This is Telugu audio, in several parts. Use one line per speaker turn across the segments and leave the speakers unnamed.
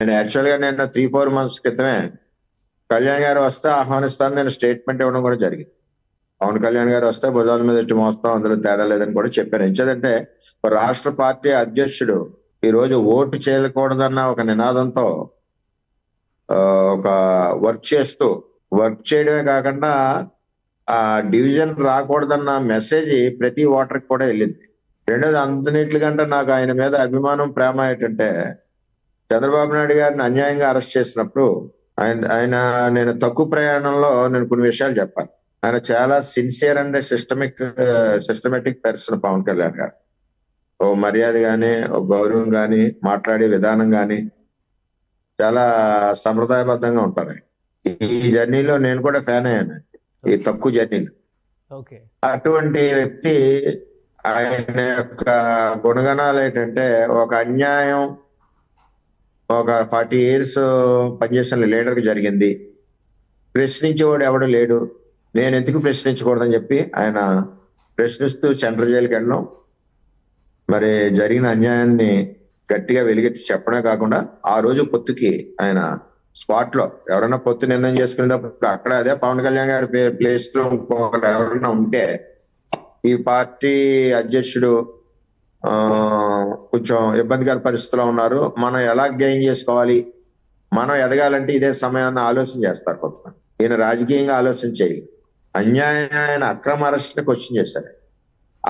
నేను యాక్చువల్గా నేను త్రీ ఫోర్ మంత్స్ క్రితమే కళ్యాణ్ గారు వస్తే ఆహ్వానిస్తాను నేను స్టేట్మెంట్ ఇవ్వడం కూడా జరిగింది. పవన్ కళ్యాణ్ గారు వస్తే భుజాల మీద ఎట్టి మోస్తాం అందులో తేడా లేదని కూడా చెప్పాను ఎంచేదంటే రాష్ట్ర పార్టీ అధ్యక్షుడు ఈ రోజు ఓటు చేయకూడదన్న ఒక నినాదంతో ఒక వర్క్ చేస్తూ వర్క్ చేయడమే కాకుండా ఆ డివిజన్ రాకూడదన్న మెసేజ్ ప్రతి ఓటర్కి కూడా వెళ్ళింది. రెండోది అంతనిట్లుకంటే నాకు ఆయన మీద అభిమానం ప్రేమ ఏంటంటే చంద్రబాబు నాయుడు గారిని అన్యాయంగా అరెస్ట్ చేసినప్పుడు ఆయన ఆయన నేను తక్కువ ప్రయాణంలో నేను కొన్ని విషయాలు చెప్పాను ఆయన చాలా sincere and systemic systematic person Pawan Kalyan garu. ఓ మర్యాద గాని ఓ గౌరవం గాని మాట్లాడే విధానం గాని చాలా సంప్రదాయబద్ధంగా ఉంటారు ఈ జర్నీలో నేను కూడా ఫ్యాన్ అయ్యాను. ఈ తక్కువ జర్నీలో. అటువంటి వ్యక్తి ఆయన యొక్క గుణగణాలు ఏంటంటే ఒక అన్యాయం ఒక ఫార్టీ ఇయర్స్ పనిచేసిన లీడర్ జరిగింది. ప్రశ్నించేవాడు ఎవడు లేడు. నేను ఎందుకు ప్రశ్నించకూడదని చెప్పి ఆయన ప్రశ్నిస్తూ సెంట్రల్ జైలుకి వెళ్ళడం. మరి జరిగిన అన్యాయాన్ని గట్టిగా వెలిగెత్తి చెప్పడమే కాకుండా ఆ రోజు పొత్తుకి ఆయన స్పాట్లో ఎవరైనా పొత్తు నిర్ణయం చేసుకునేటప్పుడు అక్కడ అదే పవన్ కళ్యాణ్ గారి ప్లేస్లో ఎవరైనా ఉంటే ఈ పార్టీ అధ్యక్షుడు కొంచెం ఇబ్బందికర పరిస్థితిలో ఉన్నారు. మనం ఎలా గెయిన్ చేసుకోవాలి? మనం ఎదగాలంటే ఇదే సమయాన్ని ఆలోచన చేస్తారు కొంతమంది. ఈయన రాజకీయంగా ఆలోచన చేయాలి అన్యాయమైన అక్రమ అరెస్ట్ని క్వశ్చన్ చేశారు.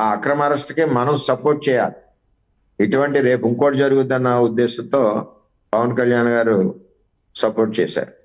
ఆ అక్రమ అరెస్ట్కి మనం సపోర్ట్ చేయాలి. ఇటువంటి రేపు ఇంకోటి జరుగుద్దన్న ఉద్దేశంతో పవన్ కళ్యాణ్ గారు సపోర్ట్ చేశారు.